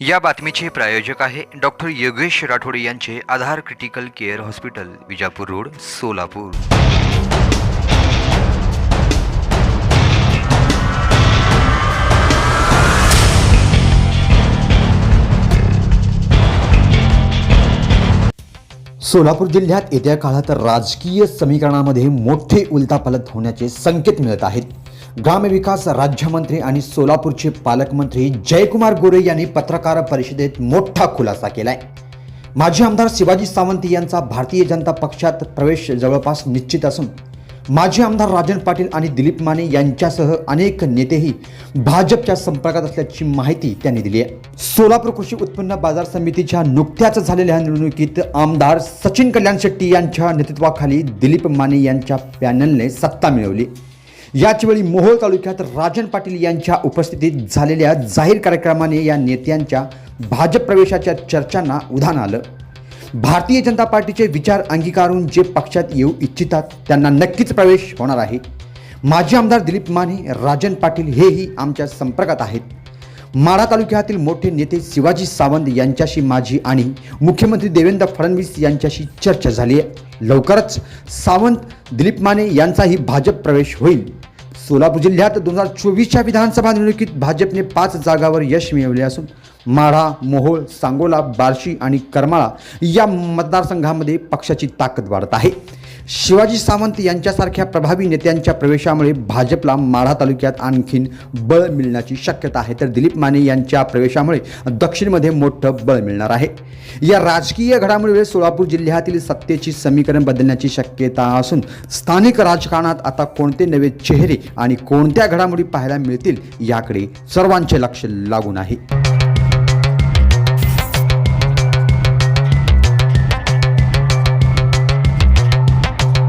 या बातमीचे प्रायोजक आहे डॉक्टर योगेश राठोडे यांचे Aadhaar critical care hospital Vijapur road Solapur. Solapur जिल्ह्यात येत्या काळात राजकीय समीकरणामध्ये मोठे उलथापालथ होण्याचे संकेत मिळत आहेत. ग्रामविकास राज्यमंत्री आणि सोलापूरचे पालकमंत्री जयकुमार गोरे यांनी पत्रकार परिषदेत मोठा खुलासा केलाय. माजी आमदार शिवाजी सावंत यांचा भारतीय जनता पक्षात प्रवेश जवळपास निश्चित असून माजी आमदार राजन पाटील आणि दिलीप माने यांच्यासह अनेक नेतेही भाजपच्या संपर्कात असल्याची माहिती त्यांनी दिली आहे. सोलापूर कृषी उत्पन्न बाजार समितीच्या नुकत्याच झालेल्या निवडणुकीत आमदार सचिन कल्याण शेट्टी यांच्या नेतृत्वाखाली दिलीप माने यांच्या पॅनलने सत्ता मिळवली. याचवेळी मोहोळ तालुक्यात राजन पाटील यांच्या उपस्थितीत झालेल्या जाहीर कार्यक्रमाने या नेत्यांच्या भाजप प्रवेशाच्या चर्चांना उधाण आलं. भारतीय जनता पार्टीचे विचार अंगीकारून जे पक्षात येऊ इच्छितात त्यांना नक्कीच प्रवेश होणार आहे. माजी आमदार दिलीप माने राजन पाटील हेही आमच्या संपर्कात आहेत. माढा तालुक्यातील मोठे नेते शिवाजी सावंत यांच्याशी माझी आणि मुख्यमंत्री देवेंद्र फडणवीस यांच्याशी चर्चा झाली आहे. लवकरच सावंत दिलीप माने यांचाही भाजप प्रवेश होईल. सोलापूर जिल्ह्यात दोन हजार चोवीसच्या विधानसभा निवडणुकीत भाजपने पाच जागावर यश मिळवले असून माढा मोहोळ सांगोला बार्शी आणि करमाळा या मतदारसंघामध्ये पक्षाची ताकद वाढत आहे. शिवाजी सावंत यांच्यासारख्या प्रभावी नेत्यांच्या प्रवेशामुळे भाजपला माढा तालुक्यात आणखीन बळ मिळण्याची शक्यता आहे. तर दिलीप माने यांच्या प्रवेशामुळे दक्षिणमध्ये मोठं बळ मिळणार आहे. या राजकीय घडामोडीमुळे सोलापूर जिल्ह्यातील सत्तेची समीकरण बदलण्याची शक्यता असून स्थानिक राजकारणात आता कोणते नवे चेहरे आणि कोणत्या घडामोडी पाहायला मिळतील याकडे सर्वांचे लक्ष लागून आहे.